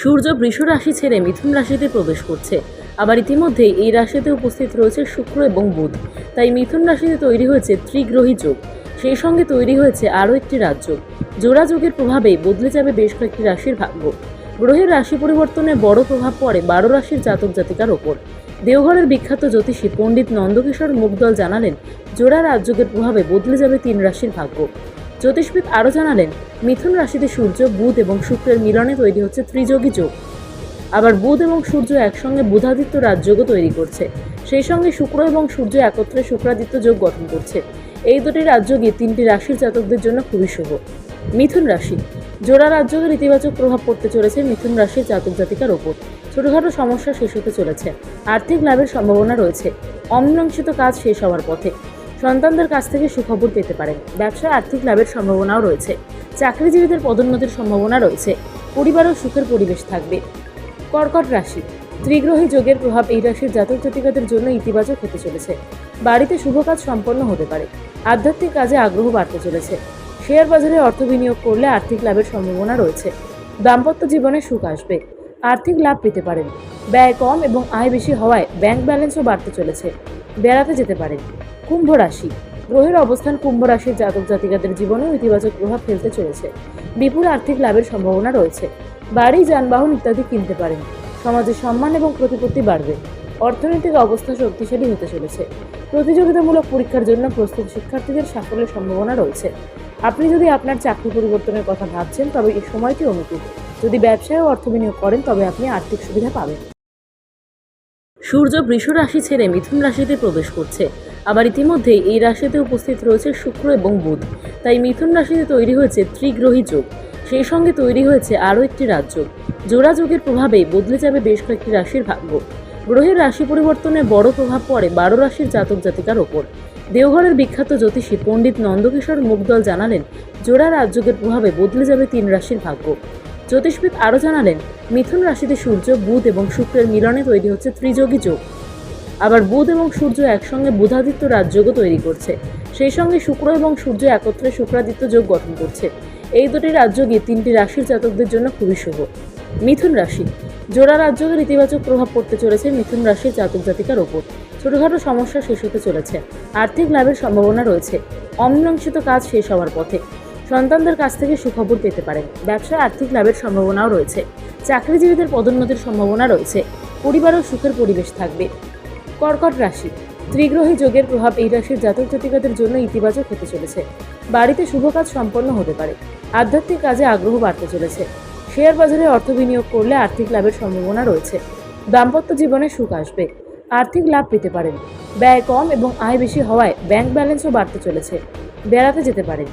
সূর্য বৃষ রাশি ছেড়ে মিথুন রাশিতে প্রবেশ করছে। আবার ইতিমধ্যেই এই রাশিতে উপস্থিত রয়েছে শুক্র এবং বুধ। তাই মিথুন রাশিতে তৈরি হয়েছে ত্রিগ্রহী যোগ। সেই সঙ্গে তৈরি হয়েছে আরও একটি রাজযোগ জোড়া যোগের প্রভাবে বদলে যাবে বেশ কয়েকটি রাশির ভাগ্য। গ্রহের রাশি পরিবর্তনে বড় প্রভাব পড়ে বারো রাশির জাতক জাতিকার ওপর। দেওঘরের বিখ্যাত জ্যোতিষী পণ্ডিত নন্দকিশোর মুগদল জানালেন, জোড়া রাজযোগের প্রভাবে বদলে যাবে তিন রাশির ভাগ্য। জ্যোতিষবিদ আরও জানালেন, মিথুন রাশিতে সূর্য, বুধ এবং শুক্রের মিলনে তৈরি হচ্ছে ত্রিযোগী যোগ। আবার বুধ এবং সূর্য একসঙ্গে বুধাদিত্য রাজযোগও তৈরি করছে। সেই সঙ্গে শুক্র এবং সূর্য একত্রে শুক্রাদিত্য যোগ গঠন করছে। এই দুটি রাজযোগই তিনটি রাশির জাতকদের জন্য খুবই শুভ। মিথুন রাশি। জোড়া রাজযোগের ইতিবাচক প্রভাব পড়তে চলেছে মিথুন রাশির জাতক জাতিকার ওপর। ছোটখাটো সমস্যা শেষ হতে চলেছে। আর্থিক লাভের সম্ভাবনা রয়েছে। অমীমাংসিত কাজ শেষ হওয়ার পথে। সন্তানদের কাছ থেকে সুখবর পেতে পারেন। ব্যবসায় আর্থিক লাভের সম্ভাবনাও রয়েছে। চাকরিজীবীদের পদোন্নতির সম্ভাবনা রয়েছে। পরিবারও সুখের পরিবেশ থাকবে। কর্কট রাশি। ত্রিগ্রহী যোগের প্রভাব এই রাশির জাতক জাতিকাদের জন্য ইতিবাচক হতে চলেছে। বাড়িতে শুভ কাজ সম্পন্ন হতে পারে। আধ্যাত্মিক কাজে আগ্রহ বাড়তে চলেছে। শেয়ার বাজারে অর্থ বিনিয়োগ করলে আর্থিক লাভের সম্ভাবনা রয়েছে। দাম্পত্য জীবনে সুখ আসবে। আর্থিক লাভ পেতে পারেন। ব্যয় কম এবং আয় বেশি হওয়ায় ব্যাংক ব্যালেন্সও বাড়তে চলেছে। বেড়াতে যেতে পারেন। কুম্ভ রাশি। গ্রহের অবস্থান কুম্ভ রাশির জাতক জাতিকাদের জীবনেও ইতিবাচক প্রভাব ফেলতে চলেছে। বিপুল আর্থিক লাভের সম্ভাবনা রয়েছে। বাড়ি, যানবাহন ইত্যাদি কিনতে পারেন। সমাজে সম্মান এবং প্রতিপত্তি বাড়বে। অর্থনৈতিক অবস্থা শক্তিশালী হতে চলেছে। প্রতিযোগিতামূলক পরীক্ষার জন্য প্রস্তুত শিক্ষার্থীদের সাফল্যের সম্ভাবনা রয়েছে। আপনি যদি আপনার চাকরি পরিবর্তনের কথা ভাবছেন, তবে এই সময়টি অনুকূল। যদি ব্যবসায় অর্থ বিনিয়োগ করেন, তবে আপনি আর্থিক সুবিধা পাবেন। সূর্য বৃষ রাশি ছেড়ে মিথুন রাশিতে প্রবেশ করছে। আবার ইতিমধ্যেই এই রাশিতে উপস্থিত রয়েছে শুক্র এবং বুধ। তাই মিথুন রাশিতে তৈরি হয়েছে ত্রিগ্রহী যোগ। সেই সঙ্গে তৈরি হয়েছে আরও একটি রাজযোগ জোড়া যোগের প্রভাবে বদলে যাবে বেশ কয়েকটি রাশির ভাগ্য। গ্রহের রাশি পরিবর্তনে বড় প্রভাব পড়ে বারো রাশির জাতক জাতিকার ওপর। দেওঘরের বিখ্যাত জ্যোতিষী পণ্ডিত নন্দকিশোর মুগদল জানালেন, জোড়া রাজযোগের প্রভাবে বদলে যাবে তিন রাশির ভাগ্য। জ্যোতিষবিদ আরও জানালেন, মিথুন রাশিতে সূর্য, বুধ এবং শুক্রের মিলনে তৈরি হচ্ছে ত্রিযোগী যোগ। আবার বুধ এবং সূর্য একসঙ্গে বুধাদিত্য রাজযোগও তৈরি করছে। সেই সঙ্গে শুক্র এবং সূর্য একত্রে শুক্রাদিত্য যোগ গঠন করছে। এই দুটি রাজযোগই তিনটি রাশির জাতকদের জন্য খুবই শুভ। মিথুন রাশি। জোড়া রাজযোগের ইতিবাচক প্রভাব পড়তে চলেছে মিথুন রাশির জাতক জাতিকার ওপর। ছোটখাটো সমস্যা শেষ হতে চলেছে। আর্থিক লাভের সম্ভাবনা রয়েছে। অমীমাংসিত কাজ শেষ হওয়ার পথে। সন্তানদের কাছ থেকে সুখবর পেতে পারেন। ব্যবসায় আর্থিক লাভের সম্ভাবনাও রয়েছে। চাকরিজীবীদের পদোন্নতির সম্ভাবনা রয়েছে। পরিবারও সুখের পরিবেশ থাকবে। কর্কট রাশি। ত্রিগ্রহী যোগের প্রভাব এই রাশির জাতক জাতিকাদের জন্য ইতিবাচক হতে চলেছে। বাড়িতে শুভ কাজ সম্পন্ন হতে পারে। আধ্যাত্মিক কাজে আগ্রহ বাড়তে চলেছে। শেয়ার বাজারে অর্থ বিনিয়োগ করলে আর্থিক লাভের সম্ভাবনা রয়েছে। দাম্পত্য জীবনে সুখ আসবে। আর্থিক লাভ পেতে পারেন। ব্যয় কম এবং আয় বেশি হওয়ায় ব্যাংক ব্যালেন্সও বাড়তে চলেছে। বেড়াতে যেতে পারেন।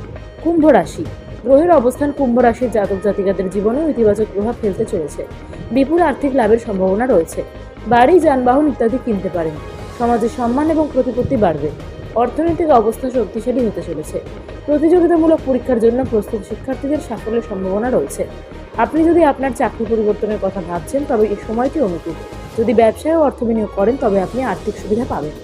কুম্ভ রাশি। গ্রহের অবস্থান কুম্ভ রাশির জাতক জাতিকাদের জীবনেও ইতিবাচক প্রভাব ফেলতে চলেছে। বিপুল আর্থিক লাভের সম্ভাবনা রয়েছে। বাড়ি, যানবাহন ইত্যাদি কিনতে পারেন। সমাজের সম্মান এবং প্রতিপত্তি বাড়বে। অর্থনৈতিক অবস্থা শক্তিশালী হতে চলেছে। প্রতিযোগিতামূলক পরীক্ষার জন্য প্রস্তুত শিক্ষার্থীদের সাফল্যের সম্ভাবনা রয়েছে। আপনি যদি আপনার চাকরি পরিবর্তনের কথা ভাবছেন, তবে এই সময়টি অনুকূল। যদি ব্যবসায় অর্থ বিনিয়োগ করেন, তবে আপনি আর্থিক সুবিধা পাবেন।